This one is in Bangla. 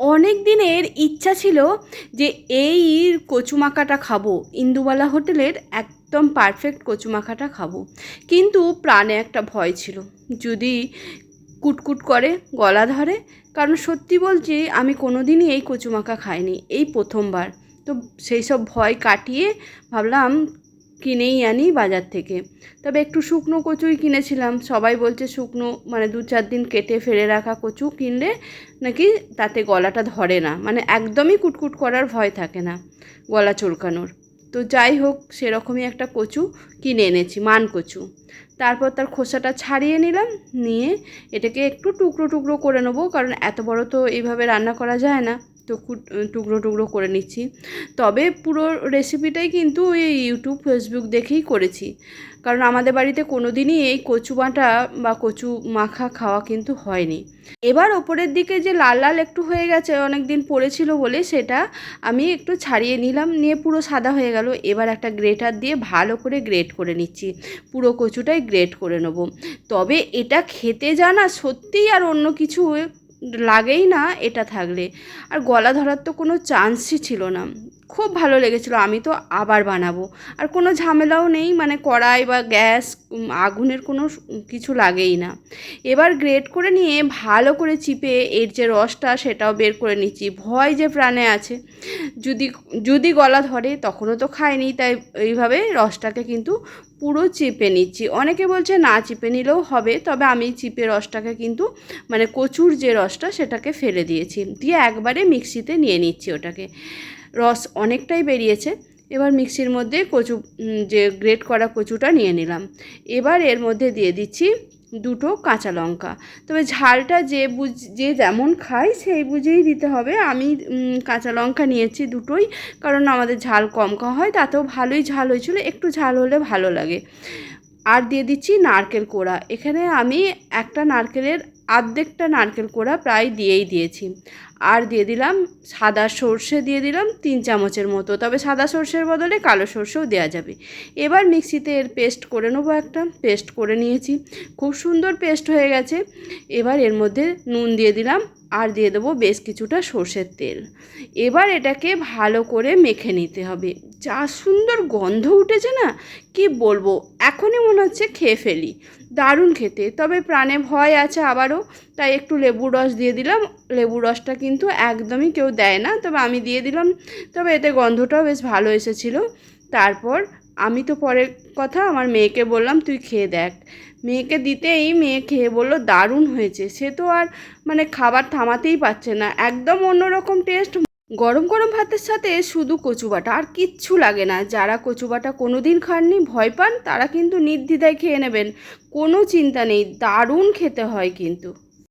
অনেক দিনের ইচ্ছা ছিল যে এই কচুমাখাটা খাব। ইন্দুবালা হোটেলের একদম পারফেক্ট কচুমাখাটা খাব। কিন্তু প্রাণে একটা ভয় ছিল। যদি কুটকুট করে গলা ধরে, কারণ সত্যি বলছি, আমি কোনো দিনই এই কচুমাখা খাইনি, এই প্রথমবার। তো সেই সব ভয় কাটিয়ে ভাবলাম কিনেই আনি বাজার থেকে। তবে একটু শুকনো কচুই কিনেছিলাম। সবাই বলছে শুকনো মানে দু চার দিন কেটে ফেলে রাখা কচু কিনলে নাকি তাতে গলাটা ধরে না। মানে একদমই কুটকুট করার ভয় থাকে না গলা চুলকানোর। তো যাই হোক, সেরকমই একটা কচু কিনে এনেছি, মান কচু। তারপর তার খোসাটা ছাড়িয়ে নিলাম, নিয়ে এটাকে একটু টুকরো টুকরো করে নেব, কারণ এত বড় তো এইভাবে রান্না করা যায় না। তো কু- টুকরো টুকরো করে নিচ্ছি। তবে পুরো রেসিপিটাই কিন্তু ওই ইউটিউব ফেসবুক দেখেই করেছি। কারণ আমাদের বাড়িতে কোনো দিনই এই কচু বাঁটা বা কচু মাখা খাওয়া কিন্তু হয়নি। এবার ওপরের দিকে যে লাল লাল একটু হয়ে গেছে অনেক দিন পড়েছিল বলে সেটা আমি একটু ছাড়িয়ে নিলাম, নিয়ে পুরো সাদা হয়ে গেল। এবার একটা গ্রেটার দিয়ে ভালো করে গ্রেট করে নিচ্ছি। পুরো কচুটাই গ্রেট করে নেব। তবে এটা খেতে জানা সত্যিই আর অন্য কিছু লাগেই না এটা থাকলে। আর গলা ধরার তো কোনো চান্সই ছিল না। খুব ভালো লেগেছিলো, আমি তো আবার বানাবো। আর কোনো ঝামেলাও নেই মানে কড়াই বা গ্যাস আগুনের কোনো কিছু লাগেই না। এবার গ্রেট করে নিয়ে ভালো করে চিপে এর যে রসটা, সেটাও বের করে নিচ্ছি। ভয় যে প্রাণে আছে, যদি যদি গলা ধরে, তখনও তো খাইনি, তাই এইভাবে রসটাকে কিন্তু পুরো চিপে নিচ্ছি। অনেকে বলছে না, চিপে নিলেও হবে, তবে আমি চিপে রসটাকে কিন্তু মানে কচুর যে রসটা, সেটাকে ফেলে দিয়েছি। দিয়ে একবারে মিক্সিতে নিয়ে নিচ্ছি ওটাকে। রস অনেকটাই বেরিয়েছে। এবার মিক্সির মধ্যে কচু যে গ্রেট করা কচুটা নিয়ে নিলাম। এবার এর মধ্যে দিয়ে দিচ্ছি দুটো কাঁচা লঙ্কা। তবে ঝালটা যে বুঝ, যে যেমন খায় সেই বুঝেই দিতে হবে। আমি কাঁচা লঙ্কা নিয়েছি দুটোই, কারণ আমাদের ঝাল কম খাওয়া হয়, তাতেও ভালোই ঝাল হয়েছিল। একটু ঝাল হলে ভালো লাগে। আর দিয়ে দিচ্ছি নারকেল কোড়া। এখানে আমি একটা নারকেলের আর্ধেকটা নারকেল কোড়া প্রায় দিয়েই দিয়েছি। আর দিয়ে দিলাম সাদা সর্ষে দিয়ে দিলাম তিন চামচের মতো। তবে সাদা সর্ষের বদলে কালো সর্ষেও দেওয়া যাবে। এবার মিক্সিতে এর পেস্ট করে নেব একটা। পেস্ট করে নিয়েছি। খুব সুন্দর পেস্ট হয়ে গেছে। এবার এর মধ্যে নুন দিয়ে দিলাম। আর দিয়ে দেবো বেশ কিছুটা সর্ষের তেল। এবার এটাকে ভালো করে মেখে নিতে হবে। যা সুন্দর গন্ধ উঠেছে না, কি বলব? এখনই মনে হচ্ছে খেয়ে ফেলি। দারুণ খেতে। তবে প্রাণে ভয় আছে আবারও, তাই একটু লেবুর রস দিয়ে দিলাম। লেবুর রসটা কিন্তু একদমই কেউ দেয় না, তবে আমি দিয়ে দিলাম। তবে এতে গন্ধটাও বেশ ভালো এসেছিল। তারপর আমি তো পরের কথা আমার মেয়েকে বললাম, তুই খেয়ে দেখ। মেয়েকে দিতেই মেয়ে খেয়ে বলল, দারুণ হয়েছে। সে তো আর মানে খাবার থামাতেই পারছে না। একদম অন্যরকম টেস্ট গরম গরম ভাতের সাথে শুধু কচু বাটা, আর কিচ্ছু লাগে না। যারা কচু বাটা কোনো দিন খাননি, ভয় পান, তারা কিন্তু নির্দ্বিধায় খেয়ে নেবেন। কোনো চিন্তা নেই, দারুণ খেতে হয় কিন্তু।